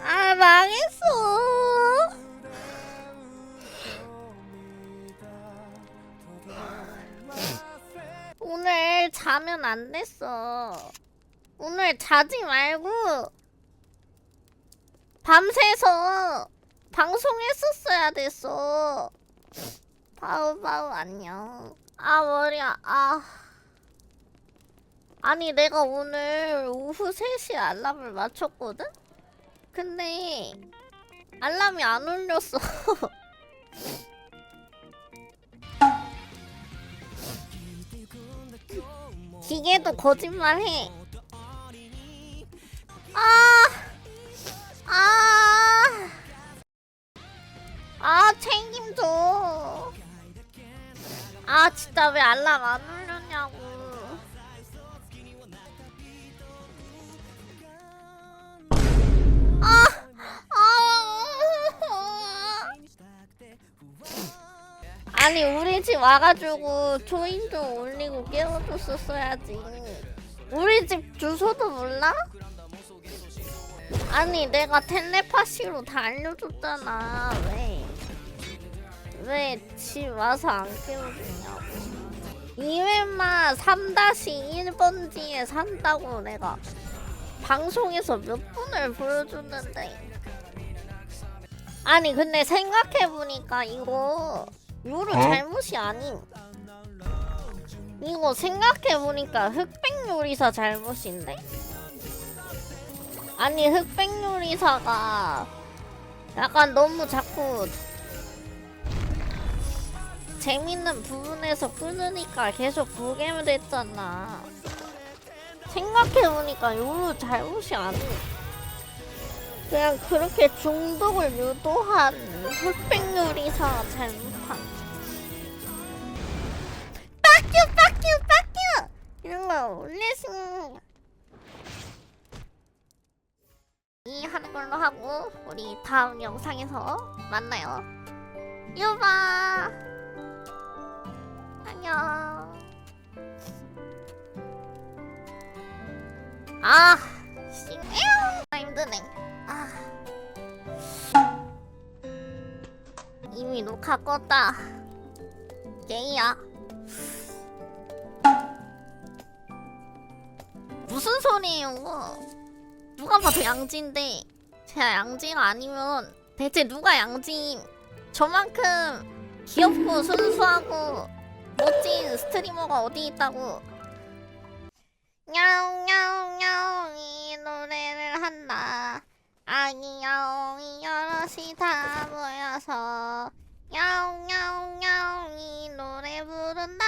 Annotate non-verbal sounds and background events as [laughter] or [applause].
아 망했어. 오늘 자면 안 됐어. 오늘 자지 말고 밤새서 방송했었어야 됐어. 바우바우 안녕. 아 머리야. 아. 아니 내가 오늘 오후 3시에 알람을 맞췄거든? 근데 알람이 안 울렸어. [laughs] 기계도 거짓말해. 아, 아, 아 책임져. 아 진짜 왜 알람 안 아니 우리 집 와가지고 조인 좀 올리고 깨워줬었어야지. 우리 집 주소도 몰라? 아니 내가 텔레파시로 다 알려줬잖아. 왜? 왜 집 와서 안 깨워주냐고. 2회만 3-1번지에 산다고 내가 방송에서 몇 분을 보여줬는데. 아니 근데 생각해보니까 이거 요루 잘못이 아님. 이거 생각해보니까 흑백 요리사 잘못인데? 아니 흑백 요리사가 약간 너무 자꾸 재밌는 부분에서 끊으니까 계속 보게 됐잖아. 생각해보니까 요루 잘못이 아님. 그냥 그렇게 중독을 유도한 흑백 요리사가 잘못한 올리시는 이 하는 걸로 하고 우리 다음 영상에서 만나요. 유바! 안녕. 아 씨, 아 힘드네. 아. 이미 녹화 껐다. 게이야 소리예요. 누가 봐도 양지인데 제가 양지가 아니면 대체 누가 양지임? 저만큼 귀엽고 순수하고 멋진 스트리머가 어디 있다고? 냐옹냐옹냐옹 이 노래를 한다. 아기 야옹이 여럿이 다 모여서 야옹야옹야옹 이 노래 부른다